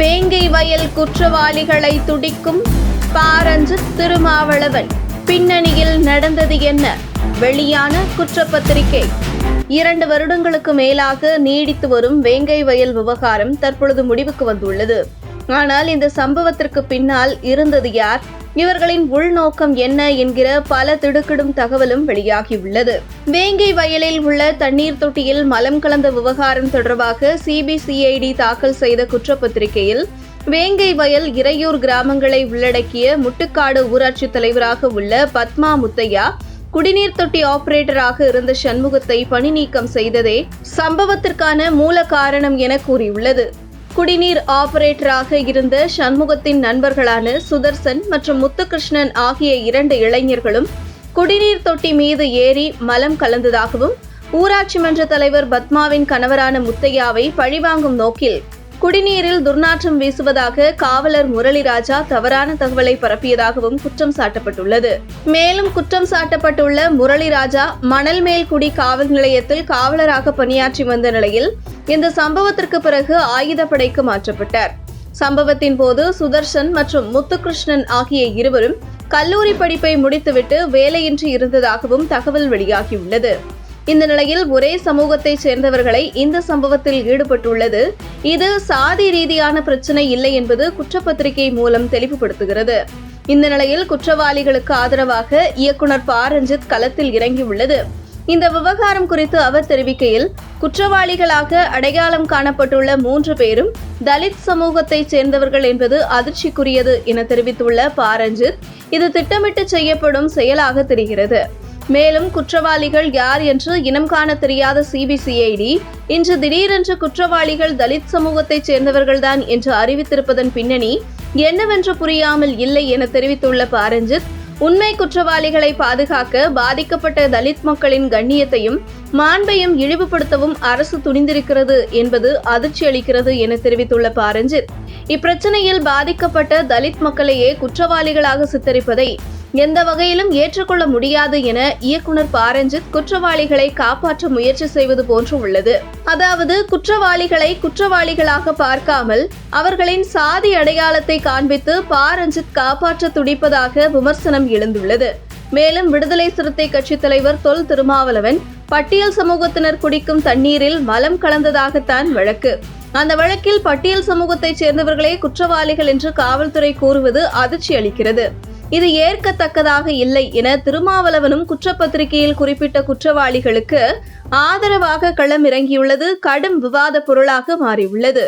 வேங்கை வயல் குற்றவாளிகளை துடிக்கும் பாரஞ்சித் திருமாவளவன். பின்னணியில் நடந்தது என்ன? வெளியான குற்றப்பத்திரிகை. இரண்டு வருடங்களுக்கு மேலாக நீடித்து வரும் வேங்கை வயல் விவகாரம் தற்பொழுது முடிவுக்கு வந்துள்ளது. ஆனால் இந்த சம்பவத்திற்கு பின்னால் இருந்தது யார்? இவர்களின் உள்நோக்கம் என்ன என்கிற பல திடுக்கிடும் தகவலும் வெளியாகியுள்ளது. வேங்கை வயலில் உள்ள தண்ணீர் தொட்டியில் மலம் கலந்த விவகாரம் தொடர்பாக சிபிசிஐடி தாக்கல் செய்த குற்றப்பத்திரிகையில் வேங்கை வயல் இறையூர் கிராமங்களை உள்ளடக்கிய முட்டுக்காடு ஊராட்சி தலைவராக உள்ள பத்மா முத்தையா குடிநீர் தொட்டி ஆபரேட்டராக இருந்த சண்முகத்தை பணி நீக்கம் செய்ததே சம்பவத்திற்கான மூல காரணம் என கூறியுள்ளது. குடிநீர் ஆபரேட்டராக இருந்த சண்முகத்தின் நண்பர்களான சுதர்சன் மற்றும் முத்துகிருஷ்ணன் ஆகிய இரண்டு இளைஞர்களும் குடிநீர் தொட்டி மீது ஏறி மலம் கலந்ததாகவும் ஊராட்சி மன்ற தலைவர் பத்மாவின் கணவரான முத்தையாவை பழிவாங்கும் நோக்கில் குடிநீரில் துர்நாற்றம் வீசுவதாக காவலர் முரளிராஜா தவறான தகவலை பரப்பியதாகவும் குற்றம் சாட்டப்பட்டுள்ளது. மேலும் குற்றம் சாட்டப்பட்டுள்ள முரளிராஜா மணல்மேல்குடி காவல் நிலையத்தில் காவலராக பணியாற்றி வந்த நிலையில் இந்த சம்பவத்திற்கு பிறகு ஆயுதப்படைக்கு மாற்றப்பட்டார். சம்பவத்தின் போது சுதர்ஷன் மற்றும் முத்துகிருஷ்ணன் ஆகிய இருவரும் கல்லூரி படிப்பை முடித்துவிட்டு வேலையின்றி இருந்ததாகவும் தகவல் வெளியாகியுள்ளது. இந்த நிலையில் ஒரே சமூகத்தைச் சேர்ந்தவர்களை இந்த சம்பவத்தில் ஈடுபட்டுள்ளது. இது சாதி ரீதியான பிரச்சனை இல்லை என்பது குற்றப்பத்திரிகை மூலம் தெளிவுபடுத்துகிறது. இந்த நிலையில் குற்றவாளிகளுக்கு ஆதரவாக இயக்குனர் ப. ரஞ்சித் களத்தில் இறங்கியுள்ளது. இந்த விவகாரம் குறித்து அவர் தெரிவிக்கையில் குற்றவாளிகளாக அடையாளம் காணப்பட்டுள்ள மூன்று பேரும் தலித் சமூகத்தைச் சேர்ந்தவர்கள் என்பது அதிர்ச்சிக்குரியது என தெரிவித்துள்ள பாரஞ்சித் இது திட்டமிட்டு செய்யப்படும் செயலாக தெரிகிறது. மேலும் குற்றவாளிகள் யார் என்று இனம் காண தெரியாத சிபிசிஐடி இன்று திடீரென்று குற்றவாளிகள் தலித் சமூகத்தைச் சேர்ந்தவர்கள்தான் என்று அறிவித்திருப்பதன் பின்னணி என்னவென்று புரியாமல் இல்லை என தெரிவித்துள்ள பாரஞ்சித் உண்மை குற்றவாளிகளை பாதுகாக்க பாதிக்கப்பட்ட தலித் மக்களின் கண்ணியத்தையும் மாண்பையும் இழிவுபடுத்தவும் அரசு துணிந்திருக்கிறது என்பது அதிர்ச்சி அளிக்கிறது என தெரிவித்துள்ள பாரஞ்சித். இப்பிரச்சனையில் பாதிக்கப்பட்ட தலித் மக்களையே குற்றவாளிகளாக சித்தரிப்பதை எந்த வகையிலும் ஏற்றுக்கொள்ள முடியாது என இயக்குனர் பாரஞ்சித் குற்றவாளிகளை காப்பாற்ற முயற்சி செய்வது போன்று உள்ளது. அதாவது குற்றவாளிகளை குற்றவாளிகளாக பார்க்காமல் அவர்களின் சாதி அடையாளத்தை காண்பித்து பாரஞ்சித் காப்பாற்ற துடிப்பதாக விமர்சனம் எழுந்துள்ளது. மேலும் விடுதலை சிறுத்தை கட்சித் தலைவர் தொல் திருமாவளவன் பட்டியல் சமூகத்தினர் குடிக்கும் தண்ணீரில் மலம் கலந்ததாகத்தான் வழக்கு. அந்த வழக்கில் பட்டியல் சமூகத்தைச் சேர்ந்தவர்களே குற்றவாளிகள் என்று காவல்துறை கூறுவது அதிர்ச்சி அளிக்கிறது இது ஏற்கத்தக்கதாக இல்லை என திருமாவளவனும் குற்றப்பத்திரிகையில் குறிப்பிட்ட குற்றவாளிகளுக்கு ஆதரவாக களமிறங்கியுள்ளது. கடும் விவாத பொருளாக மாறியுள்ளது.